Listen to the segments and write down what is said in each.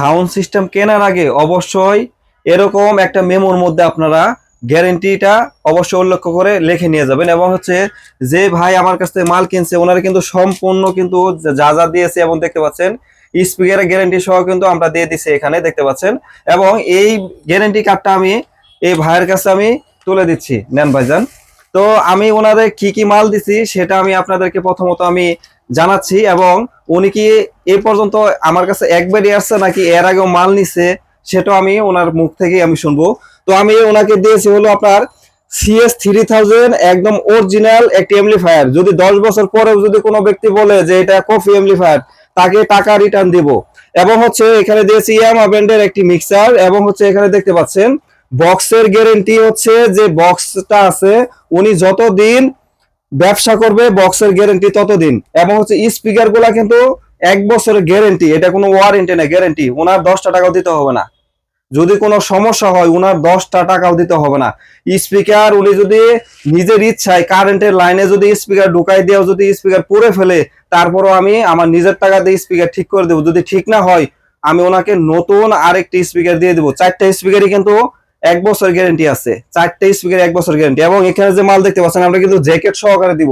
Sound system কেনার আগে অবশ্যই এরকম একটা মেমোর মধ্যে আপনারা গ্যারেন্টিটা অবশ্যই উল্লেখ করে লিখে নিয়ে যাবেন এবং হচ্ছে যে ভাই আমার কাছ থেকে মাল কিনছে, ওনারা কিন্তু সম্পূর্ণ কিন্তু যা যা দিয়েছে এবং দেখতে পাচ্ছেন, স্পিকারের গ্যারেন্টি সহ কিন্তু আমরা দিয়ে দিছি এখানে, দেখতে পাচ্ছেন। এবং এই গ্যারেন্টি কার্ডটা আমি এই ভাইয়ের কাছে আমি তুলে দিচ্ছি, নেন ভাইজান। তো আমি ওনাদের কি কি মাল দিছি সেটা আমি আপনাদেরকে প্রথমত আমি জানাচ্ছি এবং উনি কি এ পর্যন্ত আমার কাছে একবারই আসছে নাকি এর আগেও মাল নিছে সেটা আমি ওনার মুখ থেকেই আমি শুনব। তো আমি ওনাকে দিয়েছি হলো আপনার সিএস থ্রি থাউজেন্ড একদম অরিজিনাল একটি এমলিফায়ার যদি দশ বছর পরেও যদি কোনো ব্যক্তি বলে যে এটা কফি এমলিফায়ার তাকে টাকা রিটার্ন দিব। এবং হচ্ছে এখানে দিয়েছি ইয়ামা ব্র্যান্ডের একটি মিক্সার এবং হচ্ছে এখানে দেখতে পাচ্ছেন বক্সের গ্যারেন্টি হচ্ছে যে বক্সটা আছে, উনি যতদিন ব্যবসা করবে বক্সের গ্যারেন্টি ততদিন। এবং হচ্ছে স্পিকারগুলা কিন্তু এক বছরের গ্যারেন্টি এটা কোনো ওয়ারেন্টি না গ্যারেন্টি ওনার দশটা টাকাও দিতে হবে না। যদি কোনো সমস্যা হয় ওনার দশটা টাকাও দিতে হবে না। স্পিকার উনি যদি নিজের ইচ্ছায় কারেন্টের লাইনে যদি স্পিকার ঢুকাই দিয়েও যদি স্পিকার পুড়ে ফেলে, তারপরও আমি আমার নিজের টাকা দিয়ে স্পিকার ঠিক করে দেবো। যদি ঠিক না হয়, আমি ওনাকে নতুন আরেকটি স্পিকার দিয়ে দেবো। চারটা স্পিকারই কিন্তু এক বছর গ্যারেন্টি আছে। চারটে স্পিকার এক বছর গ্যারেন্টি এবং এখানে যে মাল দেখতে পাচ্ছেন, আমরা কিন্তু জ্যাকেট সহকারে দিব।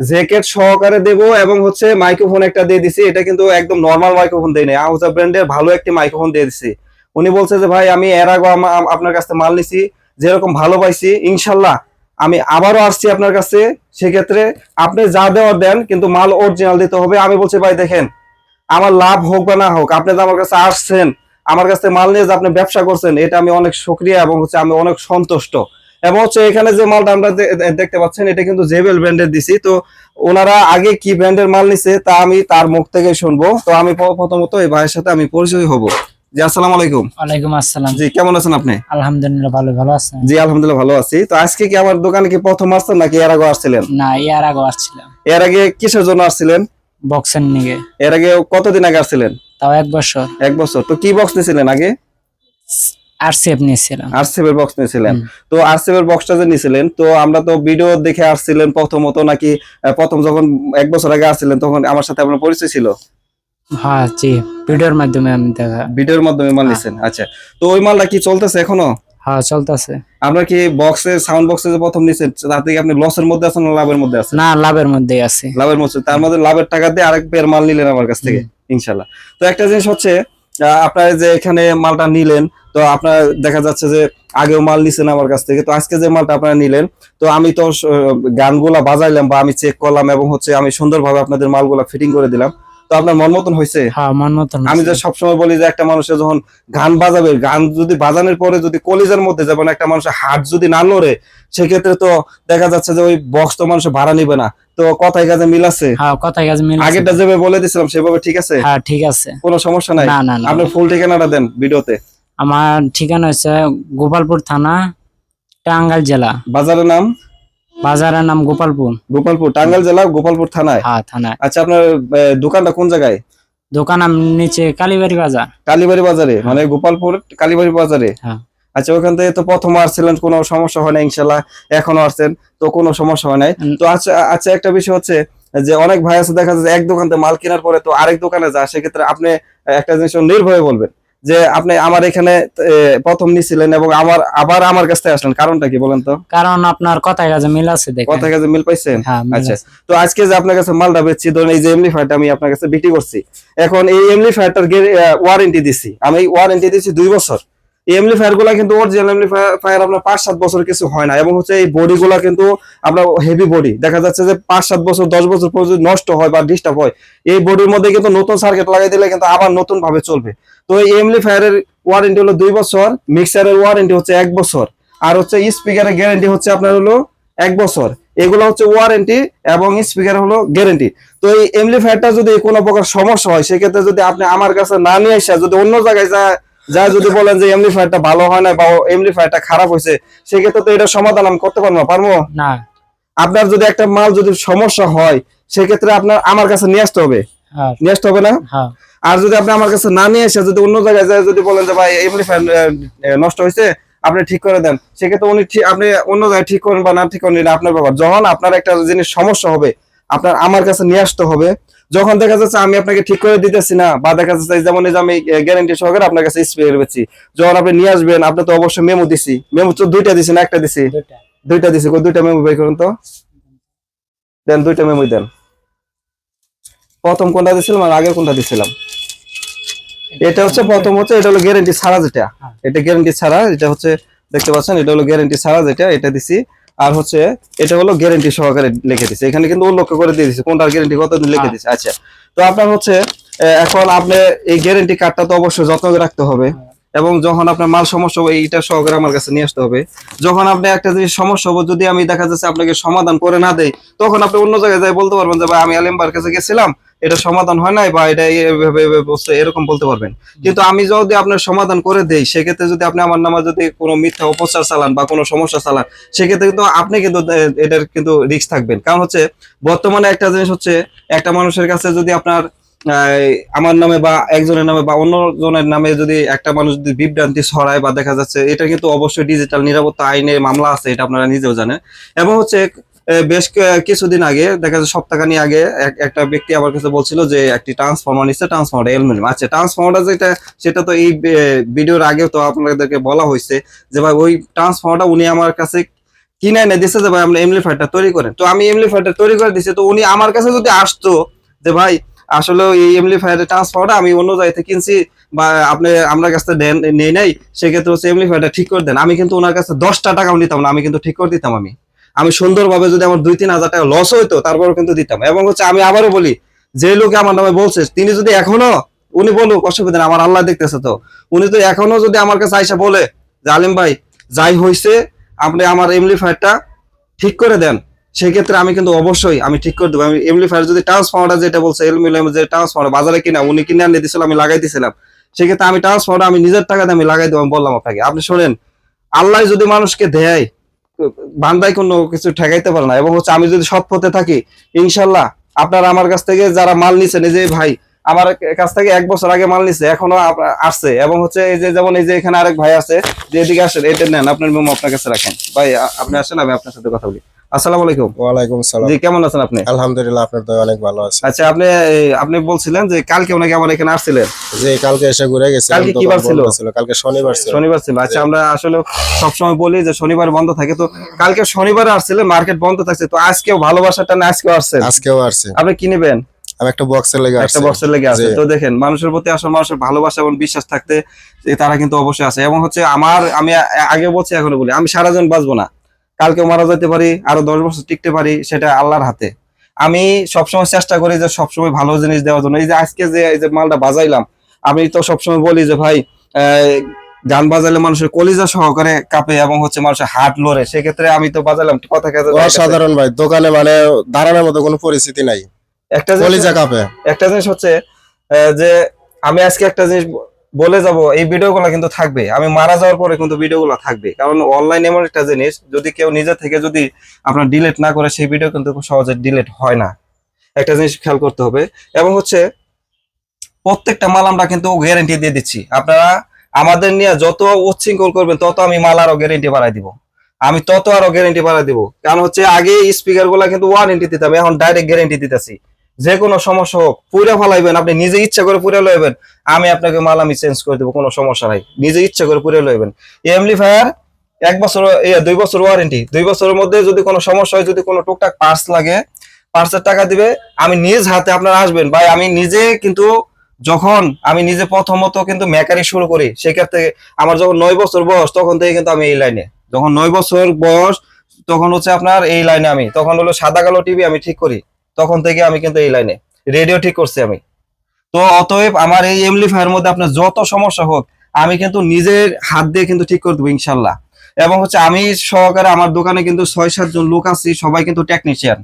জ্যাকেট সহকারে দেব এবং হচ্ছে মাইক্রোফোন একটা দিয়ে দিছি। এটা কিন্তু একদম নর্মাল মাইক্রোফোন দেয় নাই। আউজা ব্র্যান্ডের ভালো একটি মাইক্রোফোন দিয়ে দিছি। উনি বলছে যে, ভাই, আমি এর আগে আপনার কাছে মাল নিছি। যেরকম ভালো পাইছি, ইনশাল্লাহ আমি আবারও আসছি আপনার কাছে। সেক্ষেত্রে আপনি যা দেওয়ার দেন, কিন্তু মাল অরিজিনাল দিতে হবে। আমি বলছি, ভাই, দেখেন, আমার লাভ হোক বা না হোক, আপনি যে আমার কাছে আসছেন। আমার কাছে মাল নিয়ে যে আপনি ব্যবসা করছেন এটা আমি অনেক সক্রিয় এবং হচ্ছে আমি অনেক সন্তুষ্ট। এবং হচ্ছে এখানে যে মালটা আমরা দেখতে পাচ্ছেন এটা কিন্তু জেবেল ব্র্যান্ডের দিছি। তো ওনারা আগে কি ব্র্যান্ডের মাল নিছে তা আমি তার মুখ থেকে শুনব। তো আমি প্রথমত এই ভাইয়ের সাথে আমি পরিচয় হব। জি আসসালামু আলাইকুম। আসসালাম। জি কেমন আছেন আপনি? আলহামদুলিল্লাহ ভালো ভালো আছেন জি আলহামদুলিল্লাহ ভালো আছি। তো আজকে কি আমার দোকানে কি প্রথম আসছেন নাকি এর আগে আসছিলেন? না ইয়ার আগে আসছিলাম। এর আগে কিসের জন্য আসছিলেন? বক্সের নিগে এর আগে কতদিন আগে আসছিলেন? তাও এক বছর। এক বছর। তো কি বক্স নিয়েছিলেন আগে? আরসিএফ নিয়েছিলাম। আরসিএফ এর বক্স নিয়েছিলেন। তো আরসিএফ এর বক্সটা যে নিয়েছিলেন তো আমরা তো ভিডিও দেখে আসছিলেন প্রথমত নাকি প্রথম যখন এক বছর আগে আসছিলেন তখন আমার সাথে আপনার পরিচয় ছিল? হ্যাঁ জি। ভিডিওর মাধ্যমে আমি দেখা ভিডিওর মাধ্যমে মাল হ্যাঁ। নিয়েছেন আচ্ছা। তো ওই মালটা কি চলতেছে এখনও? হ্যাঁ চলতেছে। আপনার কি বক্সে সাউন্ড বক্সে যে প্রথম নিয়েছেন তাতে কি আপনি লসের মধ্যে আছেন না লাভের মধ্যে আছেন? না লাভের মধ্যেই আছে। লাভের মধ্যে তার মধ্যে লাভের টাকা দিয়ে আরেক পেয়ার মাল নিলেন আমার কাছ থেকে। ইনশাল্লাহ। তো একটা জিনিস হচ্ছে আপনার যে এখানে মালটা নিলেন, তো আপনার দেখা যাচ্ছে যে আগেও মাল নিছেন আমার কাছ থেকে, তো আজকে যে মালটা আপনারা নিলেন, তো আমি তো গানগুলা বাজাইলাম বা আমি চেক করলাম এবং হচ্ছে আমি সুন্দরভাবে আপনাদের মালগুলা ফিটিং করে দিলাম। তো আপনার মন মতন হয়েছে হ্যাঁ আমি যে সবসময় বলি যে একটা মানুষের যখন গান বাজাবে গান যদি বাজানোর পরে যদি কলিজার মধ্যে যেমন একটা মানুষের হাট যদি না লড়ে সেক্ষেত্রে তো দেখা যাচ্ছে যে ওই বক্স তো মানুষ ভাড়া নিবে না। তো কথায় কাজে মিল আছে? হ্যাঁ কথায় কাজ মিল। আগেরটা যেভাবে বলে দিছিলাম সেভাবে ঠিক আছে? হ্যাঁ ঠিক আছে। কোনো সমস্যা নাই? না না না। আপনি ফুল ঠিকানাটা দেন ভিডিওতে। আমার ঠিকানা হচ্ছে গোপালপুর থানা টাঙ্গাইল জেলা। বাজারের নাম? বাজারের নাম গোপালপুর। গোপালপুর টাঙ্গাইল জেলা গোপালপুর থানায়? হ্যাঁ থানায়। আচ্ছা আপনার দোকানটা কোন জায়গায়? দোকান নিচে কালীবাড়ি বাজার। কালীবাড়ি বাজারে মানে গোপালপুর কালীবাড়ি বাজারে? হ্যাঁ। আচ্ছা ওখান থেকে তো প্রথম আসছিলেন কোনো সমস্যা হয় না ইনশাল্লাহ এখনও আসছেন তো কোনো সমস্যা হয় নাই। তো আচ্ছা আচ্ছা একটা বিষয় হচ্ছে যে অনেক ভাই আছে দেখা যাচ্ছে এক দোকান থেকে মাল কেনার পরে তো আরেক দোকানে যায় সেক্ষেত্রে আপনি একটা জিনিস নির্ভয়ে বলবেন। যে আপনি আমার এখানে প্রথম নিছিলেন এবং আমার আবার আমার কাছে থেকে আসলেন। কারণটা কি বলেন তো? কারণ আপনার কথায় কাজে মিল আছে দেখেন। কথা কাজে মিল পাইছেন? হ্যাঁ আচ্ছা। তো আজকে যে আপনার কাছে মালটা বেচছি ধরুন এই যে এমলিফায়ারটা আমি আপনার কাছে বিক্রি করছি। এখন এই এমলিফায়ারটার ওয়ারেন্টি দিছি। আমি ওয়ারেন্টি দিছি দুই বছর। এই এমলিফায়ারগুলা কিন্তু অরিজিনাল এমলিফায়ার আপনার পাঁচ সাত বছর কিছু হয় না এবং হচ্ছে এই বডি কিন্তু আপনার হেভি বডি দেখা যাচ্ছে যে পাঁচ সাত বছর, দশ বছর পর নষ্ট হয় বা ডিস্টার্ব হয়, এই বডির মধ্যে কিন্তু নতুন সার্কিট লাগাই দিলে কিন্তু আবার নতুন ভাবে চলবে। তো এই এমলিফায়ারের ওয়ারেন্টি হলো দুই বছর মিক্সারের ওয়ারেন্টি হচ্ছে এক বছর, আর হচ্ছে স্পিকারের গ্যারেন্টি হচ্ছে আপনার হলো এক বছর। এগুলো হচ্ছে ওয়ারেন্টি এবং স্পিকার হলো গ্যারেন্টি তো এই এমলিফায়ারটা যদি কোনো প্রকার সমস্যা হয়, সেক্ষেত্রে যদি আপনি আমার কাছে না নিয়ে আসা, যদি অন্য জায়গায় যা যা যদি বলেন যে এমলিফায়ারটা ভালো হয় না বা এমলিফায়ারটা খারাপ হয়েছে সেক্ষেত্রে তো এটা সমাধান আমি করতে পারব পারব? না। আপনার যদি একটা মাল যদি সমস্যা হয় সেক্ষেত্রে আপনার আমার কাছে নিয়ে আসতে হবে। হ্যাঁ। নিয়ে আসতে হবে না? হ্যাঁ। আর যদি আপনি আমার কাছে না নিয়ে এসে যদি অন্য জায়গায় যায় যদি বলেন যে ভাই এমলিফায়ার নষ্ট হয়েছে আপনি ঠিক করে দেন। সেক্ষেত্রে উনি ঠিক- আপনি অন্য জায়গায় ঠিক করেন বা না ঠিক করেন এটা আপনার ব্যাপার। যখন আপনার একটা জিনিস সমস্যা হবে আপনার আমার কাছে নিয়ে আসতে হবে যখন দেখা যাচ্ছে আমি আপনাকে ঠিক করে দিতেছি না বা দেখা যাচ্ছে যেমন এই যে আমি গ্যারান্টি সহকারে আপনার কাছে স্প্রে বেছি যখন আপনি নিয়ে আসবেন আপনি তো অবশ্যই মেমো দিছি। মেমো তো দুইটা দিছি না একটা দিছি? দুইটা। দুইটা দিছি। দুইটা মেমো বের করুন তো। দেন দুইটা মেমো দেন। প্রথম কোনটা দিছিলাম আর আগে কোনটা দিছিলাম? এটা হচ্ছে প্রথম হচ্ছে এটা হলো গ্যারান্টি ছাড়া যেটা। হ্যাঁ। এটা গ্যারান্টি ছাড়া এটা হচ্ছে দেখতে পাচ্ছেন এটা হলো গ্যারান্টি ছাড়া যেটা এটা দিছি। আর হচ্ছে এটা হলো গ্যারান্টি সহকারে লিখে দিছে। এখানে কিন্তু উল্লেখ করে দিয়ে দিছে কোনটার গ্যারান্টি কতদিন লিখে হ্যাঁ। দিছে। আচ্ছা তো আপনার হচ্ছে এখন আপনি এই গ্যারান্টি কার্ডটা তো অবশ্যই যত্ন করে রাখতে হবে এবং যখন আপনার মাল সমস্যা হবে এইটা সহকারে আমার কাছে নিয়ে আসতে হবে। যখন আপনি একটা জিনিস সমস্যা হবে যদি আমি দেখা যাচ্ছে আপনাকে সমাধান করে না দেয় তখন আপনি অন্য জায়গায় যাই বলতে পারবেন যে ভাই আমি আলিমবার কাছে গেছিলাম এটা সমাধান হয় নাই বা এটা এভাবে বলছে, এরকম বলতে পারবেন। কিন্তু আমি যদি আপনার সমাধান করে দেই সেক্ষেত্রে যদি আপনি আমার নামে যদি কোনো মিথ্যা অপচার চালান বা কোনো সমস্যা চালান সেক্ষেত্রে কিন্তু আপনি কিন্তু এটার কিন্তু রিস্ক থাকবেন। কারণ হচ্ছে বর্তমানে একটা জিনিস হচ্ছে একটা মানুষের কাছে যদি আপনার আমার নামে বা একজনের নামে বা অন্য জনের নামে যদি একটা মানুষ যদি বিভ্রান্তি ছড়ায় বা দেখা যাচ্ছে এটা কিন্তু অবশ্যই ডিজিটাল নিরাপত্তা আইনে মামলা আছে এটা আপনারা নিজেও জানেন। এবং হচ্ছে বেশ কিছুদিন আগে, দেখা যাচ্ছে সপ্তাহখানি আগে, এক- একটা ব্যক্তি আমার কাছে বলছিল যে, একটি ট্রান্সফর্মার নিচ্ছে ট্রান্সফর্মার এলমিনিয়াম আচ্ছা ট্রান্সফর্মারটা যেটা, সেটা তো এই ভিডিওর আগেও তো আপনাদেরকে বলা হয়েছে যে, ভাই, ওই ট্রান্সফর্মারটা উনি আমার কাছে কিনে এনে দিচ্ছে যে, ভাই আমরা এমলিফায়ারটা তৈরি করেন। তো আমি এমলিফায়ারটা তৈরি করে দিছি তো উনি আমার কাছে যদি আসতো যে, ভাই, আসলে এই এমলিফায়ারের ট্রান্সফর্মারটা আমি অন্য জায়গা থেকে কিনছি বা আপনি আমার কাছ থেকে নেই নাই, সেক্ষেত্রে হচ্ছে এমলিফায়ারটা ঠিক করে দেন। আমি কিন্তু ওনার কাছে দশটা টাকাও নিতাম না, আমি কিন্তু ঠিক করে দিতাম আমি। আমি সুন্দরভাবে যদি আমার দুই তিন হাজার টাকা লস হইতো, তারপরেও কিন্তু দিতাম। এবং হচ্ছে আমি আবারও বলি, যে লোকে আমার নামে বলছে, তিনি যদি এখনও, উনি বলুক, অসুবিধা আমার আল্লাহ দেখতেছে তো। উনি তো এখনও যদি আমার কাছে আইসা বলে, যে আলিম ভাই, যাই হয়েছে আপনি আমার এমলিফায়ারটা ঠিক করে দেন, সেক্ষেত্রে আমি কিন্তু অবশ্যই আমি ঠিক করে দেবো। আমি এমলিফায়ার যদি ট্রান্সফর্মার যেটা বলছে এলমিনিয়াম যে ট্রান্সফর্মার বাজারে কিনা, উনি কিনে আনিয়ে দিয়েছিল, আমি লাগাই দিয়েছিলাম সেক্ষেত্রে আমি ট্রান্সফর্মার আমি নিজের টাকাতে আমি লাগাই দেবো, আমি বললাম আপনাকে। আপনি শোনেন, আল্লাহ যদি মানুষকে দেয় বান্দায় কোনো কিছু ঠেকাইতে পারে না। এবং হচ্ছে আমি যদি সৎ পথে থাকি, ইনশাল্লাহ আপনারা আমার কাছ থেকে যারা মাল নিছেন, এই যে ভাই আমার কাছ থেকে এক বছর আগে মাল নিছে এখনও আসছে। এবং হচ্ছে এই যে যেমন এই যে এখানে আরেক ভাই আছে যে এদিকে আসেন এটা নেন আপনার মেমো আপনার কাছে রাখেন। ভাই আপনি আসেন আমি আপনার সাথে কথা বলি। আসসালামু আলাইকুম। ওয়ালাইকুম সালাম। জি কেমন আছেন আপনি? আলহামদুলিল্লাহ আপনার তো অনেক ভালো আছে। আচ্ছা আপনি আপনি বলছিলেন যে কালকে ওনাকে আমার এখানে আসছিলেন। যে কালকে এসে ঘুরে গেছে কালকে কি বার ছিল? কালকে শনিবার ছিল। শনিবার ছিল। আচ্ছা আমরা আসলে সবসময় বলি যে শনিবার বন্ধ থাকে তো কালকে শনিবার আসছিলেন মার্কেট বন্ধ থাকছে তো আজকেও ভালোবাসাটা না আজকেও আসছেন? আজকেও আসছে। আপনি কি নেবেন? আমি একটা বক্সের লেগে একটা বক্সের লেগে আছে। তো দেখেন মানুষের প্রতি আসলে মানুষের ভালোবাসা এবং বিশ্বাস থাকতে তারা কিন্তু অবশ্যই আছে। এবং হচ্ছে আমার আমি আগে বলছি এখনও বলি আমি সারা জীবন বাঁচবো না। কালকেও মারা যেতে পারি আরও দশ বছর টিকতে পারি সেটা আল্লাহর হাতে। আমি সবসময় চেষ্টা করি যে সবসময় ভালো জিনিস দেওয়ার জন্য। এই যে আজকে যে এই যে মালটা বাজাইলাম আমি তো সবসময় বলি যে ভাই আহ, গান বাজাইলে মানুষের কলিজা সহকারে কাঁপে এবং হচ্ছে মানুষের হাট লড়ে। সেক্ষেত্রে আমি তো বাজাইলাম কথা অসাধারণ ভাই দোকানে মানে দাঁড়ানোর মতো কোনো পরিস্থিতি নাই। একটা জিনিস- একটা জিনিস হচ্ছে যে আমি আজকে একটা জিনিস বলে যাব এই ভিডিওগুলো কিন্তু থাকবে। আমি মারা যাওয়ার পরে কিন্তু ভিডিওগুলো থাকবে। কারণ অনলাইন এমন একটা জিনিস যদি কেউ নিজে থেকে যদি আপনার ডিলিট না করে সেই ভিডিও কিন্তু খুব সহজে ডিলিট হয় না। একটা জিনিস খেয়াল করতে হবে। এবং হচ্ছে প্রত্যেকটা মাল আমরা কিন্তু গ্যারেন্টি দিয়ে দিচ্ছি। আপনারা আমাদের নিয়ে যত উচ্ছৃঙ্খল করবেন তত আমি মাল আরও গ্যারেন্টি বাড়াই দিব। আমি তত আরও গ্যারেন্টি বাড়াই দিব। কারণ হচ্ছে আগে স্পিকারগুলা কিন্তু ওয়ারেন্টি দিতাম এখন ডাইরেক্ট গ্যারেন্টি দিতেছি। যে কোনো সমস্যা হোক পুরে ফেলাইবেন, আপনি নিজে ইচ্ছা করে পুরে লইবেন, আমি আপনাকে মাল আমি চেঞ্জ করে দেবো, কোনো সমস্যা নাই। নিজে ইচ্ছা করে পুরে লইবেন। এমলিফায়ার এক বছর দুই বছর ওয়ারেন্টি দুই বছরের মধ্যে যদি কোনো সমস্যা হয়, যদি কোনো টুকটাক পার্টস লাগে পার্টসের টাকা দিবে, আমি নিজ হাতে আপনারা আসবেন। ভাই, আমি নিজে কিন্তু যখন, আমি নিজে প্রথমত কিন্তু মেকারি শুরু করি, সেক্ষেত্রে আমার যখন নয় বছর বয়স, তখন থেকে কিন্তু আমি এই লাইনে যখন নয় বছর বয়স, তখন হচ্ছে আপনার এই লাইনে আমি, তখন হলো সাদা কালো টিভি আমি ঠিক করি। তখন থেকে আমি কিন্তু এই লাইনে রেডিও ঠিক করছি আমি। তো অতএব আমার এই এমলিফায়ার মধ্যে আপনার যত সমস্যা হোক, আমি কিন্তু নিজের হাত দিয়ে কিন্তু ঠিক করে দেবো ইনশাল্লাহ। এবং হচ্ছে আমি সহকারে আমার দোকানে কিন্তু ছয় সাতজন লোক আছি, সবাই কিন্তু টেকনিশিয়ান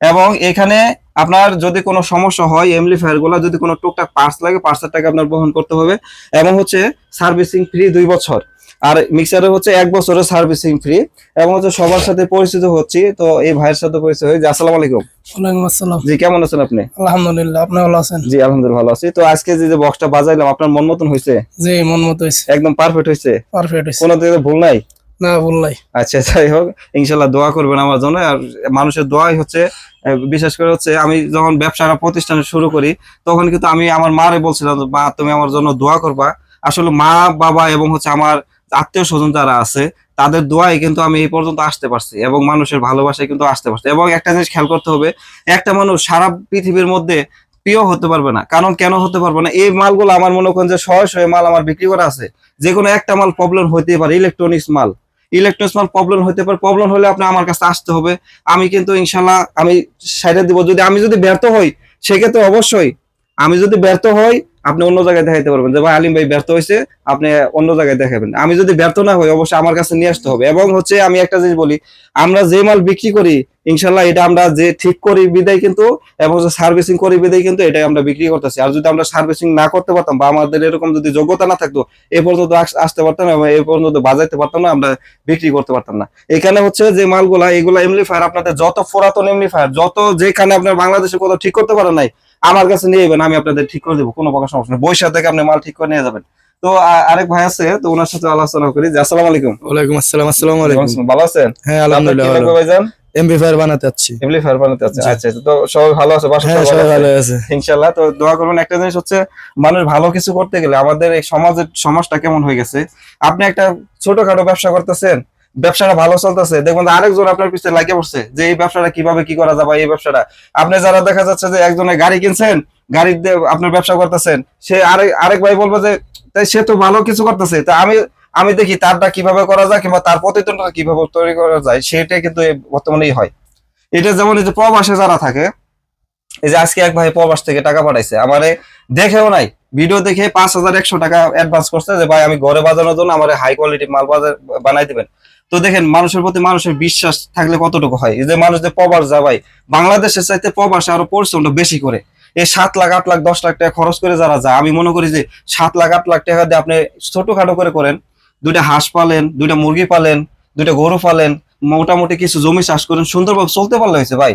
এবং এখানে আপনার যদি কোনো সমস্যা হয় এমলিফায়ারগুলা, যদি কোনো টুকটাক পার্টস লাগে পার্টসের টাকা আপনার বহন করতে হবে। এবং হচ্ছে সার্ভিসিং ফ্রি দুই বছর। আর মিক্সারে হচ্ছে এক বছরের সার্ভিসিং ফ্রি এবং হচ্ছে সবার সাথে পরিচিত হচ্ছি। তো এই ভাইয়ের সাথে পরিচয় হয়েছে। আসসালামু আলাইকুম। ওয়ালাইকুম আসসালাম। জি কেমন আছেন আপনি? আলহামদুলিল্লাহ আপনি ভালো আছেন? জি আলহামদুলিল্লাহ ভালো আছি। তো আজকে যে যে বক্সটা বাজাইলাম আপনার মন মতন হয়েছে? জি মন মতো হয়েছে। একদম পারফেক্ট হয়েছে? পারফেক্ট হয়েছে। কোনো দিকে ভুল নাই? না বললাই আচ্ছা যাই হোক ইনশাল্লাহ দোয়া করবেন আমার জন্য। আর মানুষের দোয়াই হচ্ছে বিশেষ করে হচ্ছে আমি যখন ব্যবসাটা প্রতিষ্ঠান শুরু করি তখন কিন্তু আমি আমার মারে বলছিলাম যে, মা তুমি আমার জন্য দোয়া করবা। আসলে মা বাবা এবং হচ্ছে আমার আত্মীয় স্বজন যারা আছে, তাদের দোয়াই কিন্তু আমি এই পর্যন্ত আসতে পারছি এবং মানুষের ভালোবাসায় কিন্তু আসতে পারছি। এবং একটা জিনিস খেয়াল করতে হবে, একটা মানুষ সারা পৃথিবীর মধ্যে প্রিয় হতে পারবে না। কারণ কেন হতে পারবে না? এই মালগুলো আমার মনে করেন যে শয়ে শয়ে মাল আমার বিক্রি করা আছে। যে কোনো একটা মাল প্রবলেম হতেই পারে ইলেকট্রনিক্স মাল। ইলেকট্রনিক্স মাল প্রবলেম হতে পারে প্রবলেম হলে আপনি আমার কাছে আসতে হবে। আমি কিন্তু ইনশাল্লাহ আমি সাইডে দিব। যদি আমি যদি ব্যর্থ হই, সেক্ষেত্রে অবশ্যই আমি যদি ব্যর্থ হই আপনি অন্য জায়গায় দেখাইতে পারবেন যে, ভাই আলিম ভাই ব্যর্থ হয়েছে আপনি অন্য জায়গায় দেখাবেন। আমি যদি ব্যর্থ না হই, অবশ্যই আমার কাছে নিয়ে আসতে হবে। এবং হচ্ছে আমি একটা জিনিস বলি, আমরা যে মাল বিক্রি করি ইনশাল্লাহ এটা আমরা যে ঠিক করি বিদায় কিন্তু, এবং সার্ভিসিং করি বিদায় কিন্তু, এটাই আমরা বিক্রি করতেছি। আর যদি আমরা সার্ভিসিং না করতে পারতাম বা আমাদের এরকম যদি যোগ্যতা না থাকতো, এ পর্যন্ত আসতে পারতাম এবং এ পর্যন্ত বাজাইতে পারতাম না, আমরা বিক্রি করতে পারতাম না। এখানে হচ্ছে যে মালগুলা, এগুলা এমলিফায়ার আপনাদের যত পুরাতন এমলিফায়ার যত যেখানে আপনার বাংলাদেশে কোথাও ঠিক করতে পারেন নাই আমার কাছে নিয়ে যাবেন আমি আপনাদের ঠিক করে দেবো কোনো প্রকার সমস্যা নেই। বৈশাখ থেকে আপনি মাল ঠিক করে নিয়ে যাবেন। তো আরেক ভাই আছে তো ওনার সাথে আলোচনা করি। আসসালামু আলাইকুম। ওয়ালাইকুম আসসালাম আসসালামু আলাইকুম। ভালো আছেন? হ্যাঁ আলহামদুলিল্লাহ ভাইজান? এমপ্লিফায়ার বানাতে যাচ্ছি। এমলিফায়ার বানাতে জি। আচ্ছা আচ্ছা। তো সবাই ভালো আছে? বাসা হ্যাঁ সবাই ভালো আছে? ইনশাল্লাহ তো দোয়া করবেন একটা জিনিস হচ্ছে মানুষ ভালো কিছু করতে গেলে আমাদের এই সমাজের সমাজটা কেমন হয়ে গেছে? আপনি একটা ছোটখাটো ব্যবসা করতেছেন ব্যবসাটা ভালো চলতেছে, দেখবেন আরেকজন আপনার পিছনে লাগিয়ে পড়ছে যে এই ব্যবসাটা কীভাবে কি করা যাবে এই ব্যবসাটা। আপনি যারা দেখা যাচ্ছে যে একজনের গাড়ি কিনছেন, গাড়ি দিয়ে আপনার ব্যবসা করতেছেন, সে আরেক আরেক ভাই বলবে যে তাই সে তো ভালো কিছু করতেছে, তা আমি আমি দেখি তারটা কীভাবে করা যায় কিংবা তার প্রতিদ্বন্দ্বিতা কীভাবে তৈরি করা যায়? সেটাই কিন্তু বর্তমানেই হয়। এটা যেমন এই যে প্রবাসে যারা থাকে এই যে আজকে এক ভাই প্রবাস থেকে টাকা পাঠাইছে, আমারে দেখেও নাই। ভিডিও দেখে পাঁচ হাজার একশো টাকা অ্যাডভান্স করছে যে, ভাই, আমি ঘরে বাজানোর জন্য আমার হাই কোয়ালিটি মাল বাজার বানাই দিবেন। তো দেখেন, মানুষের প্রতি মানুষের বিশ্বাস থাকলে কতটুকু হয়? যে মানুষ যে প্রবাস যা ভাই, বাংলাদেশের চাইতে প্রবাসে আরও পরিশ্রমটা বেশি করে। এই সাত লাখ, আট লাখ, দশ লাখ টাকা খরচ করে যারা যায়, আমি মনে করি যে, সাত লাখ, আট লাখ টাকা দিয়ে আপনি ছোটখাটো করে করেন। দুইটা হাঁস পালেন, দুইটা মুরগি পালেন, দুইটা গরু পালেন, মোটামুটি কিছু জমি চাষ করেন, সুন্দরভাবে চলতে পারলে হয়েছে, ভাই।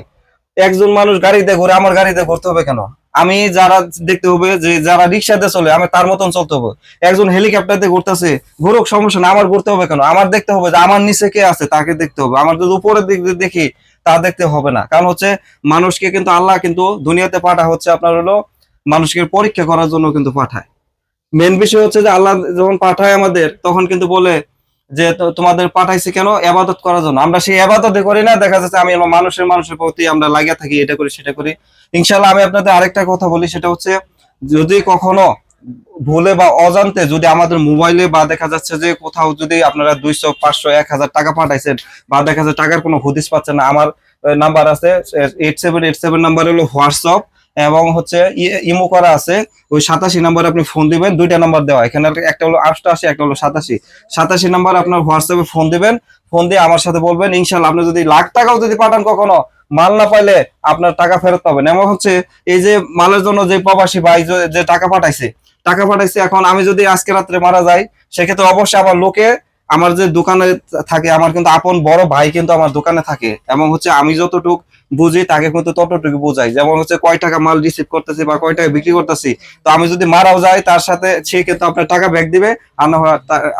একজন মানুষ গাড়িতে ঘুরে আমার গাড়িতে ঘুরতে হবে কেন? আমি যারা দেখতে হবে যে যারা রিক্সাতে চলে, আমি তার মতন চলতে হবে। একজন হেলিকপ্টারতে ঘুরতেছে, ঘুরুক, সমস্যা না আমার ঘুরতে হবে কেন? আমার দেখতে হবে যে আমার নিচে কে আছে, তাকে দেখতে হবে। আমার যদি উপরের দিক দেখি, তা দেখতে হবে না। কারণ হচ্ছে মানুষকে কিন্তু আল্লাহ কিন্তু দুনিয়াতে পাঠা হচ্ছে আপনার হলো মানুষকে পরীক্ষা করার জন্য কিন্তু পাঠায়। মেন বিষয় হচ্ছে যে আল্লাহ যখন পাঠায় আমাদের, তখন কিন্তু বলে যে তোমাদের পাঠাইছে কেন? এবাদত করার জন্য। আমরা সেই এবাদত করি না, দেখা যাচ্ছে আমি মানুষের মানুষের প্রতি আমরা লাগিয়ে থাকি, এটা করি, সেটা করি। ইনশাল্লাহ আমি আপনাদের আরেকটা কথা বলি, সেটা হচ্ছে যদি কখনো ভুলে বা অজান্তে যদি আমাদের মোবাইলে বা দেখা যাচ্ছে যে কোথাও যদি আপনারা দুইশো, পাঁচশো, এক হাজার টাকা পাঠাইছেন বা দেখা যাচ্ছে টাকার কোনো হদিস পাচ্ছেন না, আমার নাম্বার আছে eight seven eight seven number হলো হোয়াটসঅ্যাপ এবং হচ্ছে ইমো করা আছে, ওই সাতাশি নাম্বারে আপনি ফোন দিবেন, দুইটা নাম্বার দেওয়া। এখানে একটা হলো আটশো একটা হলো সাতাশি। সাতাশি নাম্বার আপনার হোয়াটসঅ্যাপে ফোন দিবেন ফোন দিয়ে আমার সাথে বলবেন, ইনশাল্লাহ আপনি যদি লাখ টাকাও যদি পাঠান কখনো, মাল না পাইলে আপনার টাকা ফেরত পাবেন। এমন হচ্ছে এই যে মালের জন্য যে প্রবাসী ভাই যে- যে টাকা পাঠাইছে টাকা পাঠাইছে, এখন আমি যদি আজকে রাত্রে মারা যাই, সেক্ষেত্রে অবশ্যই আমার লোকে, আমার যে দোকানে থাকে, আমার কিন্তু আপন বড় ভাই কিন্তু আমার দোকানে থাকে। এবং হচ্ছে আমি যতটুক বুঝি তাকে কিন্তু ততটুকু বোঝাই। যেমন হচ্ছে কয় টাকা মাল রিসিভ করতেছি বা কয় টাকা বিক্রি করতেছি, তো আমি যদি মারাও যাই, তার সাথে সে কিন্তু আপনার টাকা ব্যাক দিবে, আর না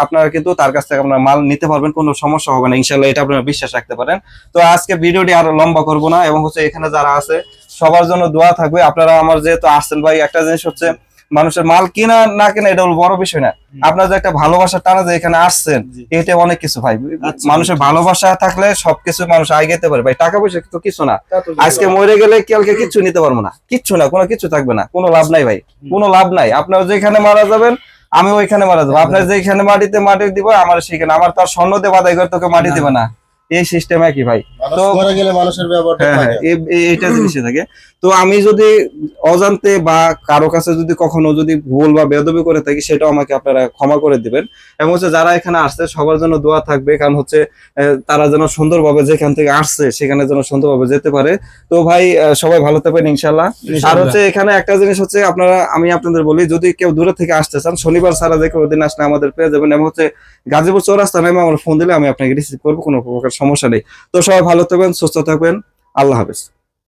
আপনারা কিন্তু তার কাছ থেকে আপনার মাল নিতে পারবেন, কোনো সমস্যা হবে না। ইনশাল্লাহ এটা আপনারা বিশ্বাস রাখতে পারেন। তো আজকে ভিডিওটি আরও লম্বা করব না, এবং হচ্ছে এখানে যারা আছে, সবার জন্য দোয়া থাকবে। আপনারা আমার যেহেতু আসছেন ভাই, একটা জিনিস হচ্ছে মানুষের মাল কিনা না কিনা এটা বড় বিষয় না। আপনার যে একটা ভালোবাসা টানা যে এখানে আসছেন এটা অনেক কিছু ভাই। মানুষের ভালোবাসা থাকলে সবকিছু মানুষ আগাইতে পারে। ভাই টাকা পয়সা তো কিছু না। আজকে মরে গেলে কালকে কিছু নিতে পারব না? কিচ্ছু না কোনো কিছু থাকবে না। কোনো লাভ নাই ভাই। কোনো লাভ নাই। আপনার যেখানে মারা যাবেন আমি ওইখানে মারা যাব। আপনার যেখানে মাটিতে মাটি দিব আমার সেখানে আমার তার স্বর্ণ দিয়ে বাদাই করে তোকে মাটি দিবে না। এই সিস্টেম একই ভাই। তো- মরে গেলে মানুষের ব্যবহারটা হ্যাঁ হ্যাঁ জিনিসে থাকে। তো আমি যদি অজান্তে বা কারও কাছে যদি কখনো যদি ভুল বা বেদবি করে থাকি সেটাও আমাকে আপনারা ক্ষমা করে দিবেন। এবং হচ্ছে যারা এখানে আসছে সবার জন্য দোয়া থাকবে কারণ হচ্ছে তারা যেন সুন্দরভাবে যেখান থেকে আসছে সেখানে যেন সুন্দরভাবে যেতে পারে। তো ভাই আহ, সবাই ভালো থাকবেন ইনশাল্লাহ আর হচ্ছে এখানে একটা জিনিস হচ্ছে আপনারা আমি আপনাদের বলি যদি কেউ দূরে থেকে আসতে চান শনিবার সারা যে কোনো দিন আসলে আমাদের পেয়ে যাবেন। এবং হচ্ছে গাজীপুর চৌরাস্তা নামে আমার ফোন দিলে আমি আপনাকে রিসিভ করব কোনো প্রকার সমস্যা নেই। তো সবাই ভালো থাকবেন সুস্থ থাকবেন। আল্লাহ হাফেজ।